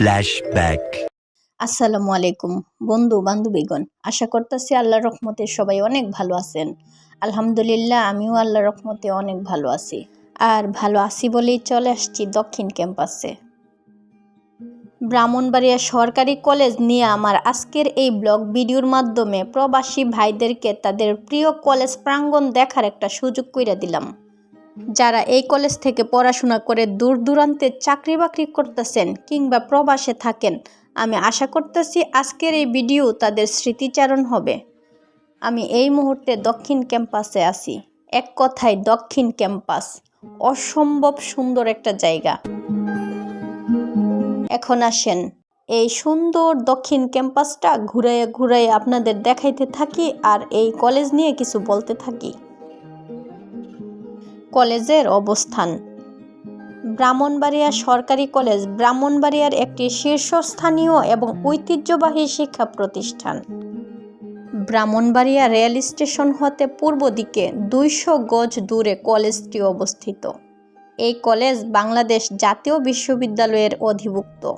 Flashback. আসসালামু আলাইকুম, বন্ধু বান্ধবীগণ। আশা করতেছি আল্লাহর রহমতে সবাই অনেক ভালো আছেন। আলহামদুলিল্লাহ, আমিও আল্লাহর রহমতে অনেক ভালো আছি। আর ভালো আছি বলেই চলে আসছি দক্ষিণ ক্যাম্পাসে। ব্রাহ্মণবাড়িয়া সরকারি কলেজ নিয়ে আমার আজকের এই ব্লগ ভিডিওর মাধ্যমে প্রবাসী ভাইদেরকে তাদের প্রিয় কলেজ প্রাঙ্গণ দেখার একটা সুযোগ করে দিলাম। যারা এই কলেজ থেকে পড়াশোনা করে দূর দূরান্তে চাকরি বাকরি করতেছেন কিংবা প্রবাসে থাকেন, আমি আশা করতেছি আজকের এই ভিডিও তাদের স্মৃতিচারণ হবে। আমি এই মুহূর্তে দক্ষিণ ক্যাম্পাসে আছি। এক কথায় দক্ষিণ ক্যাম্পাস, অসম্ভব সুন্দর একটা জায়গা। এখন আসেন, এই সুন্দর দক্ষিণ ক্যাম্পাসটা ঘুরে ঘুরে আপনাদের দেখাইতে থাকি আর এই কলেজ নিয়ে কিছু বলতে থাকি। কলেজের অবস্থান। ব্রাহ্মণবাড়িয়া সরকারি কলেজ ব্রাহ্মণবাড়িয়ার একটি শীর্ষস্থানীয় এবং ঐতিহ্যবাহী শিক্ষা প্রতিষ্ঠান। ব্রাহ্মণবাড়িয়া রেল স্টেশন হতে পূর্ব দিকে দুইশো গজ দূরে কলেজটি অবস্থিত। এই কলেজ বাংলাদেশ জাতীয় বিশ্ববিদ্যালয়ের অধিভুক্ত।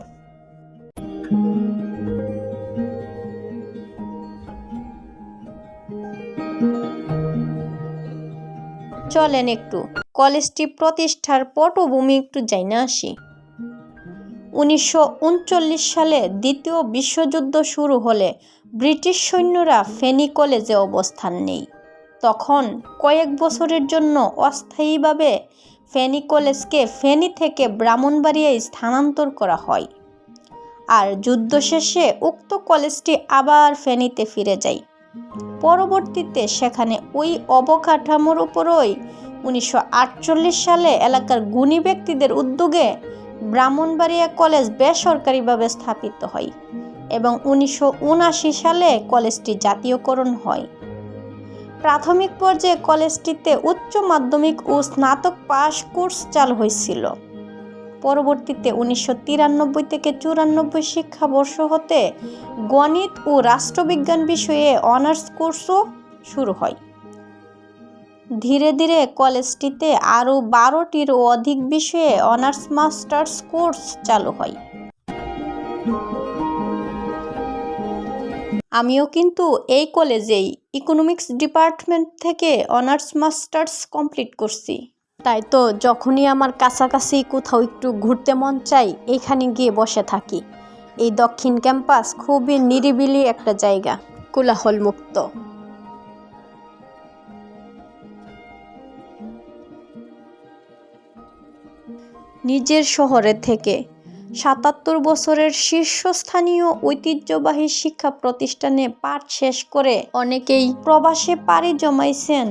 চলেন একটু। কলেজটি প্রতিষ্ঠার পটভূমি একটু যাই না আসি। উনিশশো উনচল্লিশ সালে দ্বিতীয় বিশ্বযুদ্ধ শুরু হলে ব্রিটিশ সৈন্যরা ফেনী কলেজে অবস্থান নেই তখন কয়েক বছরের জন্য অস্থায়ীভাবে ফেনী কলেজকে ফেনী থেকে ব্রাহ্মণবাড়িয়ায় স্থানান্তর করা হয়। আর যুদ্ধ শেষে উক্ত কলেজটি আবার ফেনীতে ফিরে যায়। পরবর্তীতে সেখানে ওই অবকাঠামোর উপরই উনিশশো আটচল্লিশ সালে এলাকার গুণী ব্যক্তিদের উদ্যোগে ব্রাহ্মণবাড়িয়া কলেজ বেসরকারিভাবে স্থাপিত হয় এবং উনিশশো উনআশি সালে কলেজটি জাতীয়করণ হয়। প্রাথমিক পর্যায়ে কলেজটিতে উচ্চ মাধ্যমিক ও স্নাতক পাশ কোর্স চালু হয়েছিল। পরবর্তীতে উনিশশো তিরানব্বই থেকে চুরানব্বই শিক্ষাবর্ষ হতে গণিত ও রাষ্ট্রবিজ্ঞান বিষয়ে অনার্স কোর্সও শুরু হয়। ধীরে ধীরে কলেজটিতে আরও বারোটিরও অধিক বিষয়ে অনার্স মাস্টার্স কোর্স চালু হয়। আমিও কিন্তু এই কলেজেই ইকোনমিক্স ডিপার্টমেন্ট থেকে অনার্স মাস্টার্স কমপ্লিট করছি। তাই তো যখনই আমার কাছাকাছি কোথাও একটু ঘুরতে মন চাই, এখানে গিয়ে বসে থাকি। এই দক্ষিণ ক্যাম্পাস খুবই নিরিবিলি একটা জায়গা কোলাহল মুক্ত নিজের শহরে থেকে সাতাত্তর বছরের শীর্ষস্থানীয় ঐতিহ্যবাহী শিক্ষা প্রতিষ্ঠানে পাঠ শেষ করে অনেকেই প্রবাসে পাড়ি জমাইছেন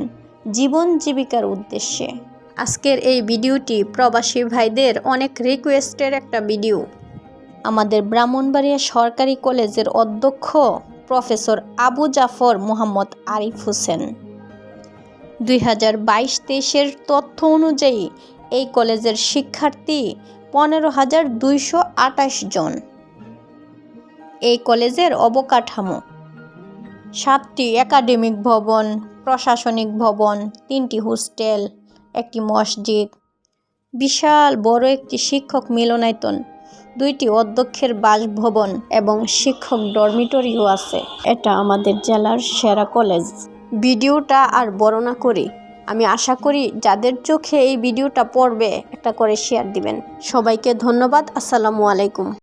জীবন জীবিকার উদ্দেশ্যে। আজকের এই ভিডিওটি প্রবাসী ভাইদের অনেক রিকোয়েস্টের একটা ভিডিও আমাদের ব্রাহ্মণবাড়িয়া সরকারি কলেজের অধ্যক্ষ প্রফেসর আবু জাফর মোহাম্মদ আরিফ হোসেন। দুই হাজার বাইশ তেইশের তথ্য অনুযায়ী এই কলেজের শিক্ষার্থী পনেরো হাজার দুইশো আটাশ জন। এই কলেজের অবকাঠামো, সাতটি একাডেমিক ভবন, প্রশাসনিক ভবন, তিনটি হোস্টেল একটি মসজিদ। বিশাল বড় একটি শিক্ষক মিলনায়তন, দুইটি অধ্যক্ষের বাসভবন এবং শিক্ষক ডরমিটরিও আছে। এটা আমাদের জেলার সেরা কলেজ। ভিডিওটা আর বর্ণনা করি, আমি আশা করি যাদের চোখে এই ভিডিওটা পড়বে, একটা করে শেয়ার দিবেন। সবাইকে ধন্যবাদ, আসসালামু আলাইকুম।